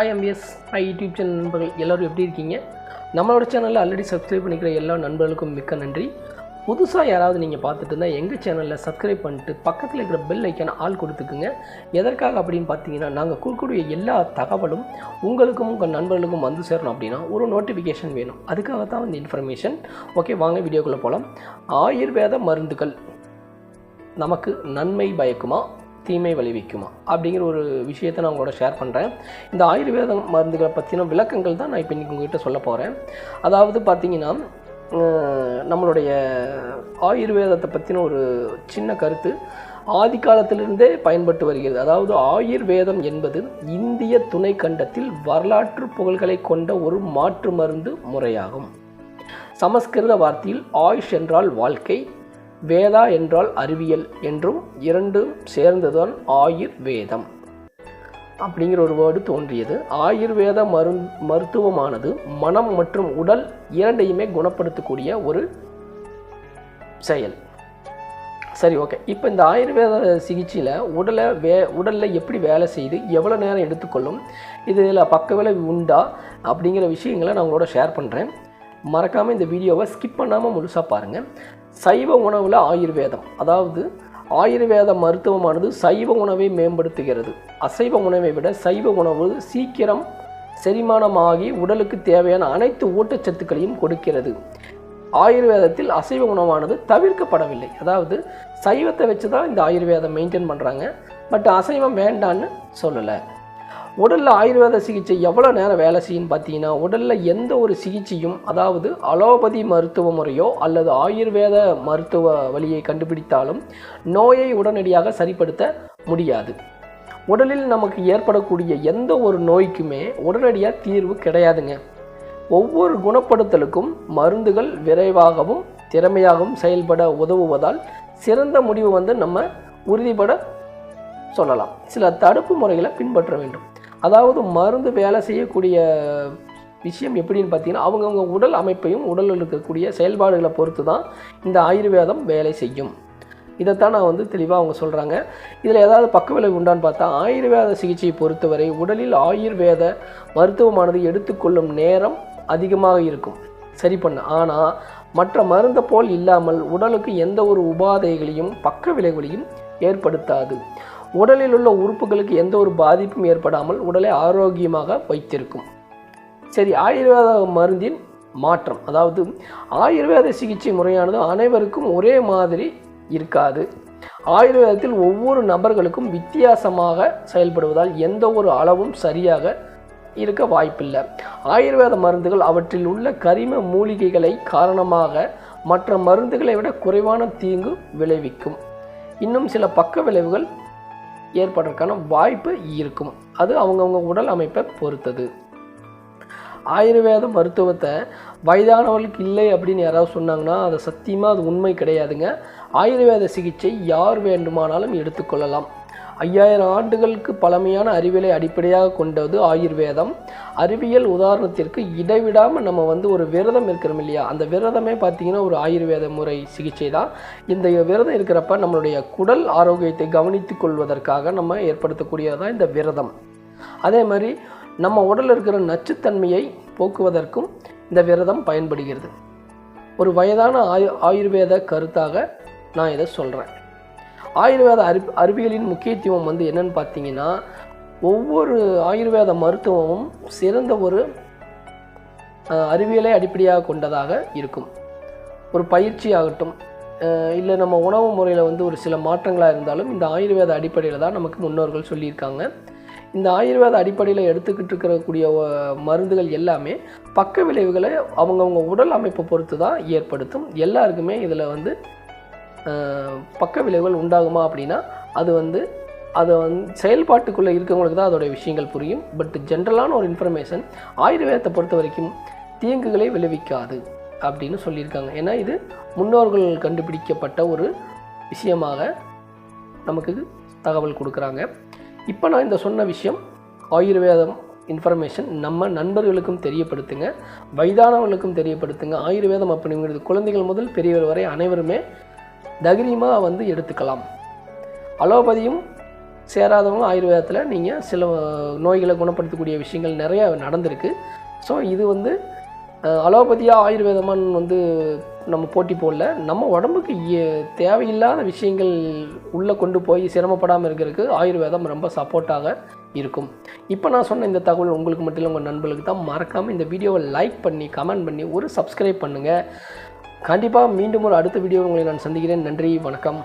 Hi YouTube channel நண்பர்கள் எல்லோரும் எப்படி இருக்கீங்க? நம்மளோட சேனலில் ஆல்ரெடி சப்ஸ்கிரைப் பண்ணிக்கிற எல்லா நண்பர்களுக்கும் மிக்க நன்றி. புதுசாக யாராவது நீங்கள் பார்த்துட்டு இருந்தால் எங்கள் சேனலில் சப்ஸ்கிரைப் பண்ணிட்டு பக்கத்தில் இருக்கிற பெல் ஐக்கான ஆள் கொடுத்துக்குங்க. எதற்காக அப்படின்னு பார்த்தீங்கன்னா நாங்கள் கொடுக்கக்கூடிய எல்லா தகவலும் உங்களுக்கும் உங்கள் நண்பர்களுக்கும் வந்து சேரணும் அப்படின்னா ஒரு நோட்டிஃபிகேஷன் வேணும். அதுக்காக தான் இந்த இன்ஃபர்மேஷன் ஓகே வாங்க வீடியோக்குள்ளே போகலாம் ஆயுர்வேத மருந்துகள். நமக்கு நன்மை பயக்குமா? தீமை விளைவிக்குமா அப்படிங்கிற ஒரு விஷயத்தை நான் உங்களோட ஷேர் பண்ணுறேன் இந்த ஆயுர்வேத மருந்துகளை பற்றின விளக்கங்கள் தான் நான் இப்போ இன்றைக்கி உங்கள்கிட்ட சொல்ல போகிறேன் அதாவது பார்த்தீங்கன்னா நம்மளுடைய ஆயுர்வேதத்தை பற்றின ஒரு சின்ன கருத்து ஆதி காலத்திலிருந்தே பயன்பட்டு வருகிறது. அதாவது ஆயுர்வேதம் என்பது இந்திய துணை கண்டத்தில் வரலாற்று புகழ்களை கொண்ட ஒரு மாற்று மருந்து முறையாகும். சமஸ்கிருத வார்த்தையில் ஆயுஷ் என்றால் வாழ்க்கை வேதா என்றால் அறிவியல் என்றும் இரண்டும் சேர்ந்ததுதான் ஆயுர்வேதம் அப்படிங்கிற ஒரு வேர்டு தோன்றியது. ஆயுர்வேத மரு மருத்துவமானது மனம் மற்றும் உடல் இரண்டையுமே குணப்படுத்தக்கூடிய ஒரு செயல். சரி ஓகே இப்போ இந்த ஆயுர்வேத சிகிச்சையில் உடலை வே உடலில் எப்படி வேலை செய்து எவ்வளோ நேரம் எடுத்துக்கொள்ளும் இதில் பக்க விளைவு உண்டா அப்படிங்கிற விஷயங்களை நான் உங்களோட ஷேர் பண்ணுறேன் மறக்காமல் இந்த வீடியோவை ஸ்கிப் பண்ணாமல் முழுசாக பாருங்கள் சைவ உணவில் ஆயுர்வேதம். அதாவது ஆயுர்வேத மருத்துவமானது சைவ உணவை மேம்படுத்துகிறது. அசைவ உணவை விட சைவ உணவு சீக்கிரம் செரிமானமாகி உடலுக்கு தேவையான அனைத்து ஊட்டச்சத்துக்களையும் கொடுக்கிறது. ஆயுர்வேதத்தில் அசைவ உணவானது தவிர்க்கப்படவில்லை. அதாவது சைவத்தை வச்சு தான் இந்த ஆயுர்வேதம் மெயின்டைன் பண்ணுறாங்க பட் அசைவம் வேண்டான்னு சொல்லலை. உடலில் ஆயுர்வேத சிகிச்சை எவ்வளோ நேரம் வேலை செய்யும்னு பார்த்தீங்கன்னா உடலில் எந்த ஒரு சிகிச்சையும் அதாவது அலோபதி மருத்துவ முறையோ அல்லது ஆயுர்வேத மருத்துவ வழியை கண்டுபிடித்தாலும் நோயை உடனடியாக சரிப்படுத்த முடியாது. உடலில் நமக்கு ஏற்படக்கூடிய எந்த ஒரு நோய்க்குமே உடனடியாக தீர்வு கிடையாதுங்க. ஒவ்வொரு குணப்படுத்தலுக்கும் மருந்துகள் விரைவாகவும் திறமையாகவும் செயல்பட உதவுவதால் சிறந்த முடிவு வந்து நம்ம உறுதிப்பட சொல்லலாம். சில தடுப்பு முறைகளை பின்பற்ற வேண்டும். அதாவது மருந்து வேலை செய்யக்கூடிய விஷயம் எப்படின்னு பார்த்தீங்கன்னா அவங்கவுங்க உடல் அமைப்பையும் உடலில் இருக்கக்கூடிய செயல்பாடுகளை பொறுத்து தான் இந்த ஆயுர்வேதம் வேலை செய்யும். இதைத்தான் நான் வந்து தெளிவாக அவங்க சொல்கிறாங்க இதில் ஏதாவது பக்க விளைவு உண்டான்னு பார்த்தா ஆயுர்வேத சிகிச்சையை பொறுத்தவரை உடலில் ஆயுர்வேத மருத்துவமானது எடுத்துக்கொள்ளும் நேரம் அதிகமாக இருக்கும். சரி பண்ண. ஆனால் மற்ற மருந்தை போல் இல்லாமல் உடலுக்கு எந்த ஒரு உபாதைகளையும் பக்க விளைவுகளையும் ஏற்படுத்தாது. உடலில் உள்ள உறுப்புகளுக்கு எந்த ஒரு பாதிப்பும் ஏற்படாமல் உடலை ஆரோக்கியமாக வைத்திருக்கும். சரி ஆயுர்வேத மருந்தின் மாற்றம். அதாவது ஆயுர்வேத சிகிச்சை முறையானது அனைவருக்கும் ஒரே மாதிரி இருக்காது. ஆயுர்வேதத்தில் ஒவ்வொரு நபர்களுக்கும் வித்தியாசமாக செயல்படுவதால் எந்த ஒரு அளவும் சரியாக இருக்க வாய்ப்பில்லை. ஆயுர்வேத மருந்துகள் அவற்றில் உள்ள கரிம மூலிகைகளை காரணமாக மற்ற மருந்துகளை விட குறைவான தீங்கு விளைவிக்கும். இன்னும் சில பக்க விளைவுகள் ஏற்படுறதுக்கான வாய்ப்பு இருக்கும். அது அவங்கவுங்க உடல் அமைப்பை பொறுத்தது. ஆயுர்வேத மருத்துவத்தை வயதானவர்களுக்கு இல்லை அப்படின்னு யாராவது சொன்னாங்கன்னா அது சத்தியமாக அது உண்மை கிடையாதுங்க. ஆயுர்வேத சிகிச்சை யார் வேண்டுமானாலும் எடுத்துக்கொள்ளலாம். ஐயாயிரம் ஆண்டுகளுக்கு பழமையான அறிவியலை அடிப்படையாக கொண்டது ஆயுர்வேதம். அறிவியல் உதாரணத்திற்கு இடைவிடாமல் நம்ம வந்து ஒரு விரதம் இருக்கிறோம் இல்லையா? அந்த விரதமே பார்த்திங்கன்னா ஒரு ஆயுர்வேத முறை சிகிச்சை தான். இந்த விரதம் இருக்கிறப்ப நம்மளுடைய குடல் ஆரோக்கியத்தை கவனித்து கொள்வதற்காக நம்ம ஏற்படுத்தக்கூடியதான் இந்த விரதம். அதே மாதிரி நம்ம உடலில் இருக்கிற நச்சுத்தன்மையை போக்குவதற்கும் இந்த விரதம் பயன்படுகிறது. ஒரு வயதான ஆயு ஆயுர்வேத கருத்தாக நான் இதை சொல்கிறேன் ஆயுர்வேத அறி அறிவியலின் முக்கியத்துவம் வந்து என்னன்னு பார்த்தீங்கன்னா ஒவ்வொரு ஆயுர்வேத மருத்துவமும் சிறந்த ஒரு அறிவியலை அடிப்படையாக கொண்டதாக இருக்கும். ஒரு பயிற்சி ஆகட்டும் இல்லை நம்ம உணவு முறையில் வந்து ஒரு சில மாற்றங்களாக இருந்தாலும் இந்த ஆயுர்வேத அடிப்படையில் தான் நமக்கு முன்னோர்கள் சொல்லியிருக்காங்க. இந்த ஆயுர்வேத அடிப்படையில் எடுத்துக்கிட்டு இருக்கக்கூடிய மருந்துகள் எல்லாமே பக்க விளைவுகளை அவங்கவுங்க உடல் அமைப்பை பொறுத்து தான் ஏற்படுத்தும். எல்லாருக்குமே இதில் வந்து பக்க விளைவுகள் உண்டாகுமா அப்படின்னா அது வந்து அதை வந்து செயல்பாட்டுக்குள்ளே இருக்கவங்களுக்கு தான் அதோடைய விஷயங்கள் புரியும். பட் ஜென்ரலான ஒரு இன்ஃபர்மேஷன் ஆயுர்வேதத்தை பொறுத்த வரைக்கும் தீங்குகளை விளைவிக்காது அப்படின்னு சொல்லியிருக்காங்க. ஏன்னா இது முன்னோர்கள் கண்டுபிடிக்கப்பட்ட ஒரு விஷயமாக நமக்கு தகவல் கொடுக்குறாங்க. இப்போ நான் இந்த சொன்ன விஷயம் ஆயுர்வேதம் இன்ஃபர்மேஷன் நம்ம நண்பர்களுக்கும் தெரியப்படுத்துங்க வயதானவர்களுக்கும் தெரியப்படுத்துங்க. ஆயுர்வேதம் அப்படிங்கிறது குழந்தைகள் முதல் பெரியவர் வரை அனைவருமே தைரியமாக வந்து எடுத்துக்கலாம். அலோபதியும் சேராதவங்க ஆயுர்வேதத்தில் நீங்கள் சில நோய்களை குணப்படுத்தக்கூடிய விஷயங்கள் நிறையா நடந்திருக்கு. ஸோ இது வந்து அலோபதியாக ஆயுர்வேதமான்னு வந்து நம்ம போட்டி போடல. நம்ம உடம்புக்கு தேவையில்லாத விஷயங்கள் உள்ளே கொண்டு போய் சிரமப்படாமல் இருக்கிறதுக்கு ஆயுர்வேதம் ரொம்ப சப்போர்ட்டாக இருக்கும். இப்போ நான் சொன்ன இந்த தகவல் உங்களுக்கு மட்டும் இல்லை உங்கள் நண்பர்களுக்கு தான். மறக்காமல் இந்த வீடியோவை லைக் பண்ணி கமெண்ட் பண்ணி ஒரு சப்ஸ்கிரைப் பண்ணுங்கள் கண்டிப்பாக மீண்டும் ஒரு அடுத்த வீடியோ உங்களை நான் சந்திக்கிறேன். நன்றி வணக்கம்.